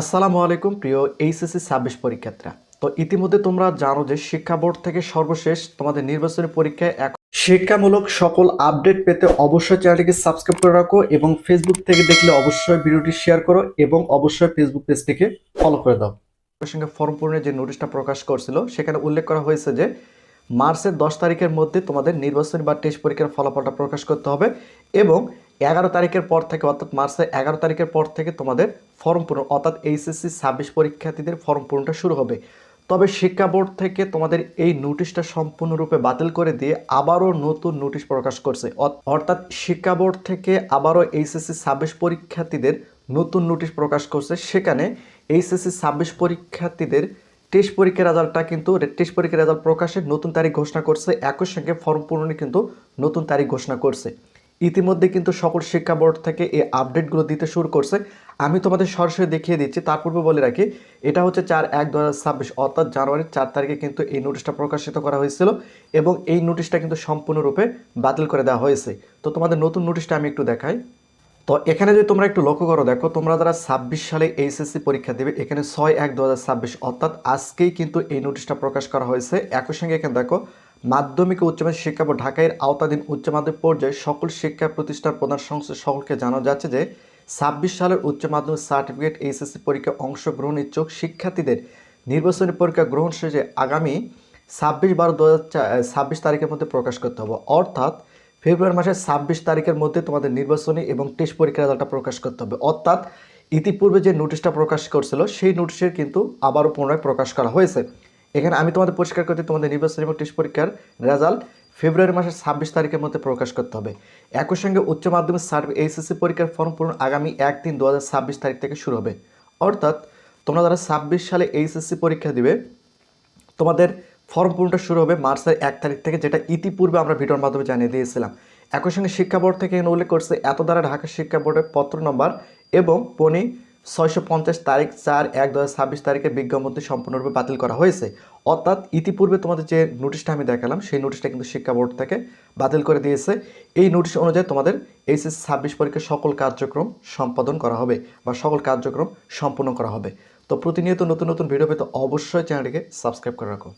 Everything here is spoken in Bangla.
আসসালামু আলাইকুম, প্রিয় এইচএসসি ছাব্বিশ পরীক্ষার্থীরা। তো ইতিমধ্যে তোমরা জানো যে শিক্ষা বোর্ড থেকে সর্বশেষ তোমাদের নির্বাচনী পরীক্ষায় এক শিক্ষামূলক সকল আপডেট পেতে অবশ্যই চ্যানেলটিকে সাবস্ক্রাইব করে রাখো এবং ফেসবুক থেকে দেখলে অবশ্যই ভিডিওটি শেয়ার করো এবং অবশ্যই ফেসবুক পেজটিকে ফলো করে দাও। সঙ্গে ফর্ম পূরণের যে নোটিশটা প্রকাশ করছিল, সেখানে উল্লেখ করা হয়েছে যে মার্চের দশ তারিখের মধ্যে তোমাদের নির্বাচনী বা টেস্ট পরীক্ষার ফলাফলটা প্রকাশ করতে হবে এবং এগারো তারিখের পর থেকে, অর্থাৎ মার্চের এগারো তারিখের পর থেকে তোমাদের ফর্ম পূরণ, অর্থাৎ এইচএসসি ছাব্বিশ পরীক্ষার্থীদের ফর্ম পূরণটা শুরু হবে। তবে শিক্ষা বোর্ড থেকে তোমাদের এই নোটিশটা সম্পূর্ণরূপে বাতিল করে দিয়ে আবারও নতুন নোটিশ প্রকাশ করছে। অর- অর্থাৎ শিক্ষা বোর্ড থেকে আবারও এইচএসসি ছাব্বিশ পরীক্ষার্থীদের নতুন নোটিশ প্রকাশ করছে। সেখানে এইচএসসি ছাব্বিশ পরীক্ষার্থীদের টেস্ট পরীক্ষার রেজাল্টটা কিন্তু টেস্ট পরীক্ষার রেজাল্ট প্রকাশের নতুন তারিখ ঘোষণা করছে। একই সঙ্গে ফর্ম পূরণে কিন্তু নতুন তারিখ ঘোষণা করছে। ইতিমধ্যে কিন্তু সকল শিক্ষা বোর্ড থেকে এই আপডেটগুলো দিতে শুরু করছে। আমি তোমাদের সরাসরি দেখিয়ে দিচ্ছি, তার পূর্বে বলে রাখি, এটা হচ্ছে চার এক দু অর্থাৎ জানুয়ারির চার তারিখে কিন্তু এই নোটিশটা প্রকাশিত করা হয়েছিল এবং এই নোটিশটা কিন্তু সম্পূর্ণরূপে বাতিল করে দেওয়া হয়েছে। তো তোমাদের নতুন নোটিশটা আমি একটু দেখাই। তো এখানে যদি তোমরা একটু লক্ষ্য করো, দেখো, তোমরা যারা ছাব্বিশ সালে এইচএসসি পরীক্ষা দেবে, এখানে ছয় এক দু অর্থাৎ আজকেই কিন্তু এই নোটিশটা প্রকাশ করা হয়েছে। একই সঙ্গে এখানে দেখো মাধ্যমিক ও উচ্চ মাধ্যমিক শিক্ষা বোর্ড ঢাকায় আওতাধীন উচ্চ মাধ্যমিক পর্যায়ে সকল শিক্ষা প্রতিষ্ঠান প্রধান সংস্থা সকলকে জানানো যাচ্ছে যে ছাব্বিশ সালের উচ্চ মাধ্যমিক সার্টিফিকেট এইচএসসি পরীক্ষায় অংশগ্রহণ ইচ্ছুক শিক্ষার্থীদের নির্বাচনী পরীক্ষা গ্রহণ শেষে আগামী ছাব্বিশ বারো দু ছাব্বিশ তারিখের মধ্যে প্রকাশ করতে হবে। অর্থাৎ ফেব্রুয়ারি মাসের ছাব্বিশ তারিখের মধ্যে তোমাদের নির্বাচনী এবং টেস্ট পরীক্ষার রেজাল্টটা প্রকাশ করতে হবে। অর্থাৎ ইতিপূর্বে যে নোটিশটা প্রকাশ করছিল, সেই নোটিশের কিন্তু আবারও পুনরায় প্রকাশ করা হয়েছে। এখানে আমি তোমাদের পরিষ্কার করতে তোমাদের নির্বাচনী এবং টেস্ট পরীক্ষার রেজাল্ট ফেব্রুয়ারি মাসের ছাব্বিশ তারিখের মধ্যে প্রকাশ করতে হবে। একই সঙ্গে উচ্চ মাধ্যমিক সার্ভে এইচএসসি পরীক্ষার ফর্ম পূরণ আগামী এক তিন দু তারিখ থেকে শুরু হবে। অর্থাৎ তোমরা যারা ছাব্বিশ সালে এইচএসসি পরীক্ষা দিবে, তোমাদের ফর্ম পূরণটা শুরু হবে মার্চের এক তারিখ থেকে, যেটা ইতিপূর্বে আমরা ভিডিওর মাধ্যমে জানিয়ে দিয়েছিলাম। একই সঙ্গে শিক্ষা বোর্ড থেকে এখানে উল্লেখ করছে এত দ্বারা ঢাকা শিক্ষা বোর্ডের পত্র নম্বর এবং পনি ছয়শো পঞ্চাশ তারিখ চার এক দু ছাব্বিশ তারিখে বিজ্ঞপ্তি সম্পূর্ণরূপে বাতিল করা হয়েছে। অর্থাৎ ইতিপূর্বে তোমাদের যে নোটিশটা আমি দেখালাম, সেই নোটিশটা কিন্তু শিক্ষা বোর্ড থেকে বাতিল করে দিয়েছে। এই নোটিশ অনুযায়ী তোমাদের এইচএস ছাব্বিশ পরীক্ষার সকল কার্যক্রম সম্পাদন করা হবে বা সকল কার্যক্রম সম্পূর্ণ করা হবে। তো প্রতিনিয়ত নতুন নতুন ভিডিও পেতে অবশ্যই চ্যানেলটিকে সাবস্ক্রাইব করে রাখো।